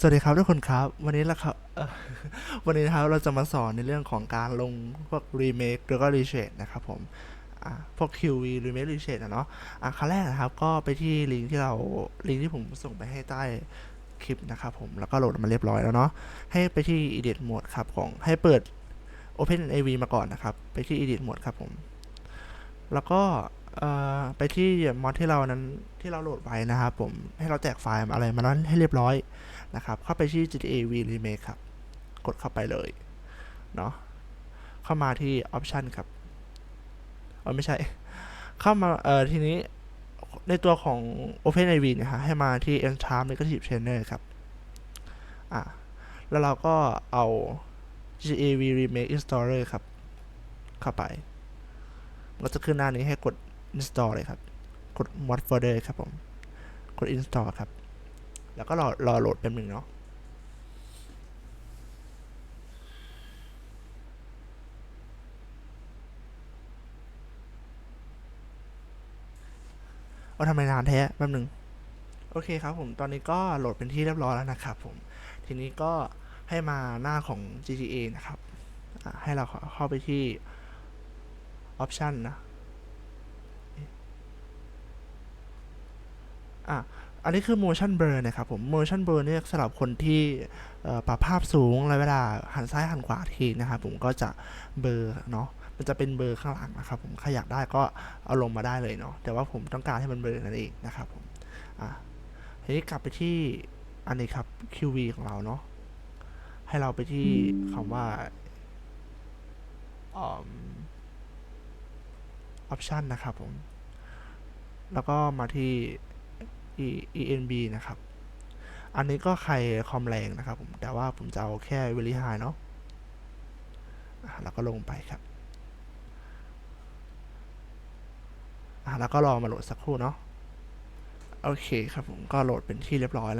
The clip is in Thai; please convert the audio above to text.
สวัสดีครับทุกคนครับ วันนี้ละครับวันนี้นะครับเราจะมาสอนในเรื่องของการลงพวก remake แล้วก็ reshade นะครับผมพวก QV remake reshade อะเนาะอะขั้นแรกนะครับก็ไปที่ลิงก์ที่เราลิงก์ที่ผมส่งไปให้ใต้คลิปนะครับผมแล้วก็โหลดมาเรียบร้อยแล้วเนาะให้ไปที่ edit mode ครับของให้เปิด open AV มาก่อนนะครับ ไปที่ edit mode ครับผม แล้วก็ ไปที่มอดที่เรานั้นที่เราโหลดไว้นะครับผมให้เราแจกไฟล์อะไรมานั้นให้เรียบร้อยนะครับเข้าไปที่ GTA V Remake ครับ กดเข้าไปเลยเนาะเข้ามาที่ Option ครับเออไม่ใช่ เข้ามาเอ่อทีนี้ในตัวของ OpenIV เนี่ยฮะให้มาที่ Entrap Negative Channel ครับอะแล้วเราก็เอา GTA V Remake Installer ครับ เข้าไปมันก็จะขึ้นหน้านี้ให้กด Install เลยครับ กด Mod Folder ครับผม กด Install ครับ แล้วก็รอรอโหลดแป๊บหนึ่งเนาะเอาทำไมนานแท้แป๊บหนึ่งโอเคครับผม ตอนนี้ก็โหลดเป็นที่เรียบร้อยแล้วนะครับผม ทีนี้ก็ให้มาหน้าของ GTA นะครับ ให้เราเข้าเข้าไปที่ Option นะ อะอันนี้คือ motion blur นะครับผม motion blur เนี่ยสำหรับคนที่ปรับภาพสูงแล้วเวลาหันซ้ายหันขวาทีนะครับผมก็จะเบลอเนาะมันจะเป็นเบลอข้างหลังนะครับผมใครอยากได้ก็เอาลงมาได้เลยเนาะแต่ว่าผมต้องการให้มันเบลอนั่นเองนะครับผมอะทีนี้กลับไปที่อันนี้ครับ QV ของเราเนาะให้เราไปที่คำว่าออ option นะครับผม แล้วก็มาที่ ENB นะครับ อันนี้ก็ใครคอมแรงนะครับผมแต่ว่าผมจะเอาแค่ very high เนาะแล้วก็ลงไปครับแล้วก็รอมาโหลดสักครู่เนาะโอเคครับผมก็โหลดเป็นที่เรียบร้อยแล้ว